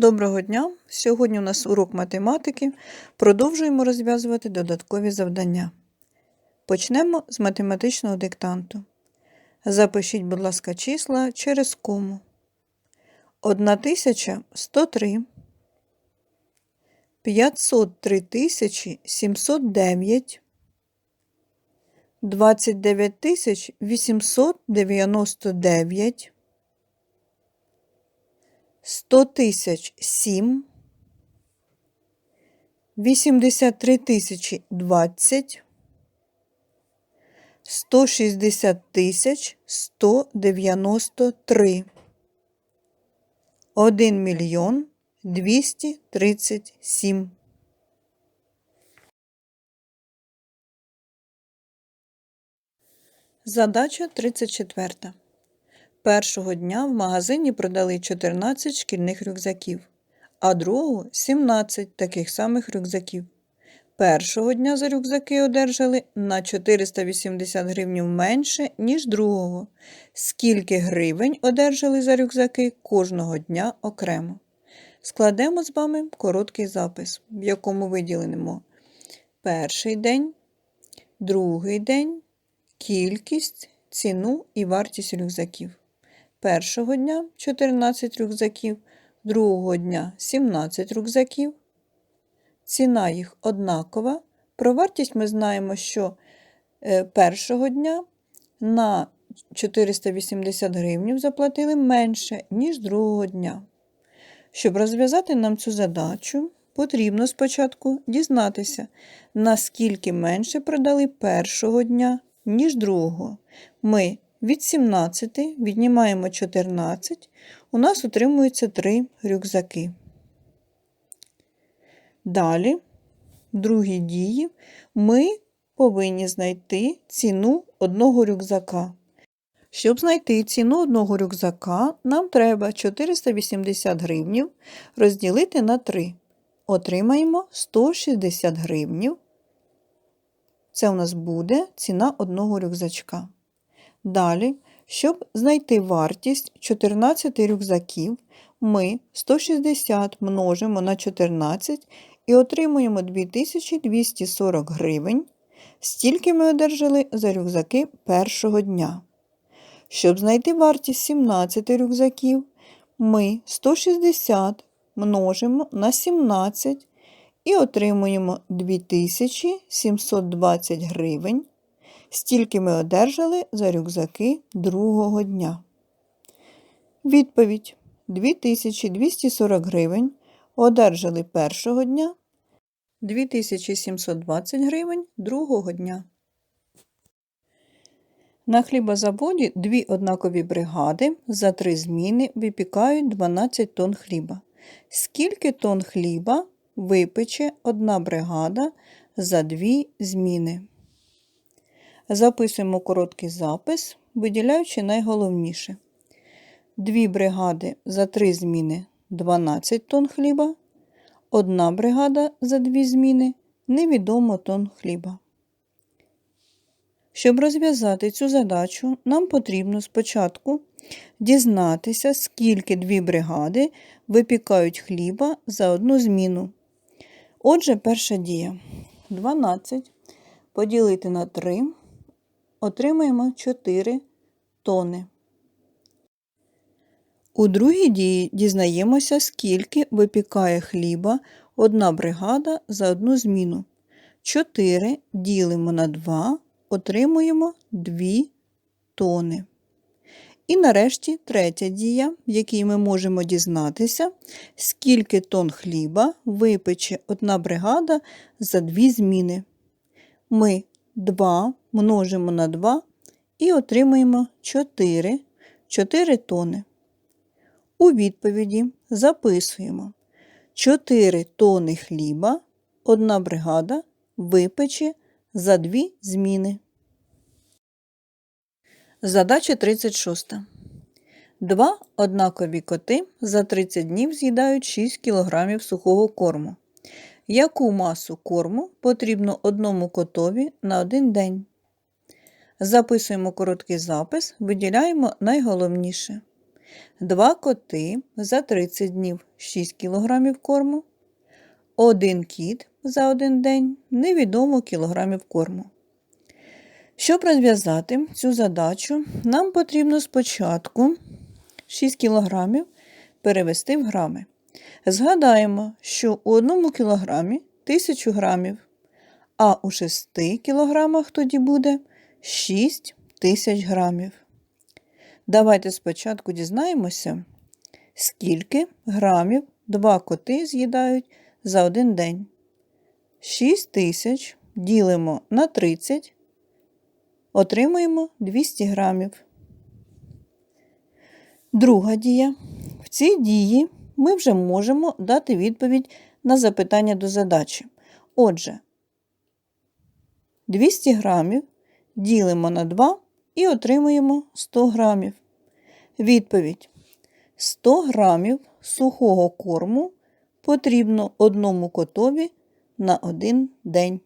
Доброго дня! Сьогодні у нас урок математики. Продовжуємо розв'язувати додаткові завдання. Почнемо з математичного диктанту. Запишіть, будь ласка, числа через кому. 1103, 503 709, 29 899, 100 тисяч сім, 83 тисячі двадцять, 160 тисяч 193, 1 мільйон 237. Задача 34. Першого дня в магазині продали 14 шкільних рюкзаків, а другого 17 таких самих рюкзаків. Першого дня за рюкзаки одержали на 480 гривнів менше, ніж другого. Скільки гривень одержали за рюкзаки кожного дня окремо. Складемо з вами короткий запис, в якому виділимо перший день, другий день, кількість, ціну і вартість рюкзаків. Першого дня 14 рюкзаків, другого дня 17 рюкзаків. Ціна їх однакова. Про вартість ми знаємо, що е, першого дня на 480 гривнів заплатили менше, ніж другого дня. Щоб розв'язати нам цю задачу, потрібно спочатку дізнатися, наскільки менше продали першого дня, ніж другого. Ми від 17 віднімаємо 14, у нас утримується 3 рюкзаки. Далі, в другій дії, ми повинні знайти ціну одного рюкзака. Щоб знайти ціну одного рюкзака, нам треба 480 гривнів розділити на 3. Отримаємо 160 гривнів. Це у нас буде ціна одного рюкзачка. Далі, щоб знайти вартість 14 рюкзаків, ми 160 множимо на 14 і отримуємо 2240 гривень. Стільки ми одержали за рюкзаки першого дня. Щоб знайти вартість 17 рюкзаків, ми 160 множимо на 17 і отримуємо 2720 гривень. Стільки ми одержали за рюкзаки другого дня. Відповідь 2240 гривень одержали першого дня, 2720 гривень другого дня. На хлібозаводі дві однакові бригади за три зміни випікають 12 тонн хліба. Скільки тонн хліба випече одна бригада за дві зміни? Записуємо короткий запис, виділяючи найголовніше. Дві бригади за три зміни 12 тонн хліба. Одна бригада за дві зміни невідомо тонн хліба. Щоб розв'язати цю задачу, нам потрібно спочатку дізнатися, скільки дві бригади випікають хліба за одну зміну. Отже, перша дія 12 поділити на 3 отримаємо 4 тони. У другій дії дізнаємося, скільки випікає хліба одна бригада за одну зміну. 4 ділимо на 2, отримуємо 2 тони. І нарешті третя дія, в якій ми можемо дізнатися, скільки тонн хліба випече одна бригада за дві зміни. Ми 2 множимо на 2 і отримаємо 4, 4 тони. У відповіді записуємо 4 тони хліба одна бригада випече за дві зміни. Задача 36. Два однакові коти за 30 днів з'їдають 6 кг сухого корму. Яку масу корму потрібно одному котові на один день? Записуємо короткий запис, виділяємо найголовніше. Два коти за 30 днів 6 кг корму. Один кіт за один день невідомо кілограмів корму. Щоб розв'язати цю задачу, нам потрібно спочатку 6 кг перевести в грами. Згадаємо, що у 1 кілограмі 1000 грамів, а у 6 кілограмах тоді буде 6 тисяч грамів. Давайте спочатку дізнаємося, скільки грамів два коти з'їдають за один день. 6 тисяч ділимо на 30, отримуємо 200 грамів. Друга дія. В цій дії ми вже можемо дати відповідь на запитання до задачі. Отже, 200 грамів ділимо на 2 і отримуємо 100 грамів. Відповідь. 100 грамів сухого корму потрібно одному котові на один день.